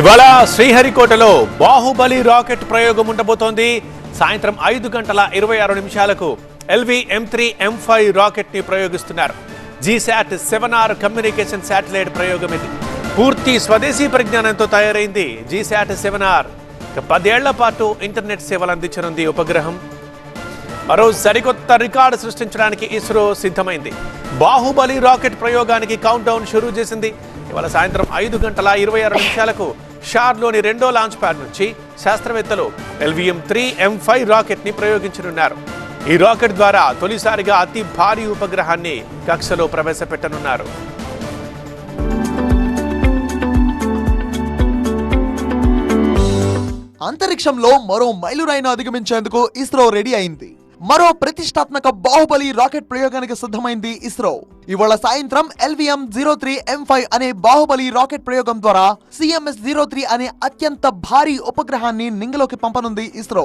ఇవాళ శ్రీహరికోటలో బాహుబలి రాకెట్ ప్రయోగం ఉండబోతోంది. సాయంత్రం ఐదు గంటల ఇరవై ఆరు నిమిషాలకు LV M three M five రాకెట్ని ప్రయోగిస్తున్నారు. GSAT seven R communication satellite ప్రయోగం ఇది. పూర్తి స్వదేశీ పరిజ్ఞానంతో తయారైంది జీశాట్ సెవెన్ ఆర్ పదేళ్ళ పాటు ఇంటర్నెట్ సేవలు అందించనుంది ఉపగ్రహం. మరో సరికొత్త రికార్డు సృష్టించడానికి ఇస్రో సిద్ధమైంది. బాహుబలి రాకెట్ ప్రయోగానికి కౌంట్ డౌన్ షురూ చేసింది. ఇవాళ సాయంత్రం ఐదు గంటల ఇరవై ఆరు నిమిషాలకు షార్లోని రెండో లాంచ్ ప్యాడ్ నుంచి శాస్త్రవేత్తలు ఎల్విఎం త్రీ ఎం ఫైవ్ రాకెట్ని ప్రయోగించనున్నారు. ఈ రాకెట్ ద్వారా తొలిసారిగా అతి భారీ ఉపగ్రహాన్ని కక్షలో ప్రవేశపెట్టనున్నారు. అంతరిక్షంలో మరో మైలురాయిని అధిగమించేందుకు ఇస్రో రెడీ అయింది. మరో ప్రతిష్టాత్మక బాహుబలి రాకెట్ ప్రయోగానికి సిద్ధమైంది ఇస్రో. ఇవాళ సాయంత్రం LVM zero three M five అనే బాహుబలి రాకెట్ ప్రయోగం ద్వారా సిఎంఎస్ జీరో త్రీ అనే అత్యంత భారీ ఉపగ్రహాన్ని నింగలోకి పంపనుంది ఇస్రో.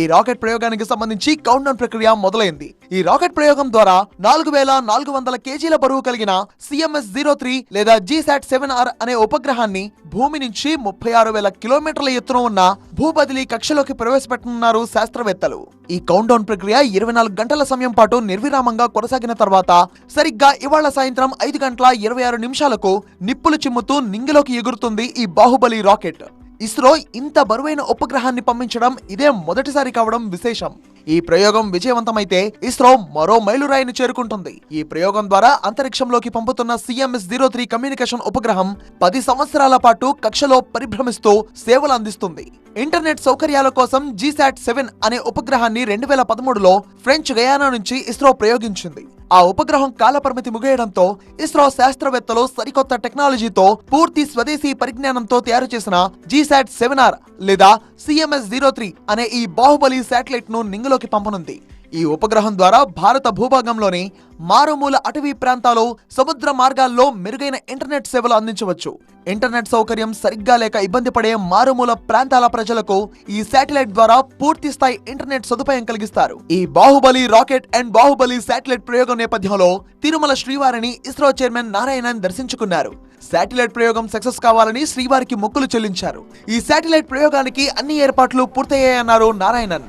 ఈ రాకెట్ ప్రయోగానికి సంబంధించి కౌంట్ డౌన్ ప్రక్రియ మొదలైంది. ఈ రాకెట్ ప్రయోగం ద్వారా నాలుగు వేల నాలుగు వందల కేజీల బరువు కలిగిన సిఎంఎస్ జీరో త్రీ లేదా జీసాట్ సెవెన్ ఆర్ అనే ఉపగ్రహాన్ని భూమి నుంచి ముప్పై ఆరు వేల కిలోమీటర్ల ఎత్తున ఉన్న భూబదిలీ కక్షలోకి ప్రవేశపెట్టనున్నారు శాస్త్రవేత్తలు. ఈ కౌంట్ డౌన్ ప్రక్రియ ఇరవై నాలుగు గంటల సమయం పాటు నిర్విరామంగా కొనసాగిన తర్వాత సరిగ్గా ఇవాళ సాయంత్రం ఐదు గంటల ఇరవై ఆరు నిమిషాలకు నిప్పులు చిమ్ముతూ నింగిలోకి ఎగురుతుంది ఈ బాహుబలి రాకెట్. ఇస్రో ఇంత బరువైన ఉపగ్రహాన్ని పంపించడం ఇదే మొదటిసారి కావడం విశేషం. ఈ ప్రయోగం విజయవంతమైతే ఇస్రో మరో మైలురాయిని చేరుకుంటుంది. ఈ ప్రయోగం ద్వారా అంతరిక్షంలోకి పంపుతున్న సిఎంఎస్ జీరో త్రీ కమ్యూనికేషన్ ఉపగ్రహం పది సంవత్సరాల పాటు కక్షలో పరిభ్రమిస్తూ సేవలు అందిస్తుంది. ఇంటర్నెట్ సౌకర్యాల కోసం జీసాట్ సెవెన్ అనే ఉపగ్రహాన్ని రెండు వేల పదమూడులో ఫ్రెంచ్ గయానా నుంచి ఇస్రో ప్రయోగించింది. ఆ ఉపగ్రహం కాలపరిమితి ముగియడంతో ఇస్రో శాస్త్రవేత్తలు సరికొత్త టెక్నాలజీతో పూర్తి స్వదేశీ పరిజ్ఞానంతో తయారు చేసిన జీసాట్ సెవెన్ ఆర్ లేదా సిఎంఎస్ జీరో త్రీ అనే ఈ బాహుబలి శాటిలైట్ను నింగులోకి పంపనుంది. ఈ ఉపగ్రహం ద్వారా భారత భూభాగంలోని మారుమూల అటవీ ప్రాంతాలు సముద్ర మార్గాల్లో మెరుగైన ఇంటర్నెట్ సేవలు అందించవచ్చు. ఇంటర్నెట్ సౌకర్యం సరిగ్గా లేక ఇబ్బంది పడే మారుమూల ప్రాంతాల ప్రజలకు ఈ శాటిలైట్ ద్వారా పూర్తి స్థాయి ఇంటర్నెట్ సదుపాయం కలిగిస్తారు. ఈ Baahubali rocket and Baahubali satellite ప్రయోగం నేపథ్యంలో తిరుమల శ్రీవారిని ఇస్రో చైర్మన్ నారాయణన్ దర్శించుకున్నారు. శాటిలైట్ ప్రయోగం సక్సెస్ కావాలని శ్రీవారికి మొక్కులు చెల్లించారు. ఈ శాటిలైట్ ప్రయోగానికి అన్ని ఏర్పాట్లు పూర్తయ్యాయన్నారు నారాయణన్.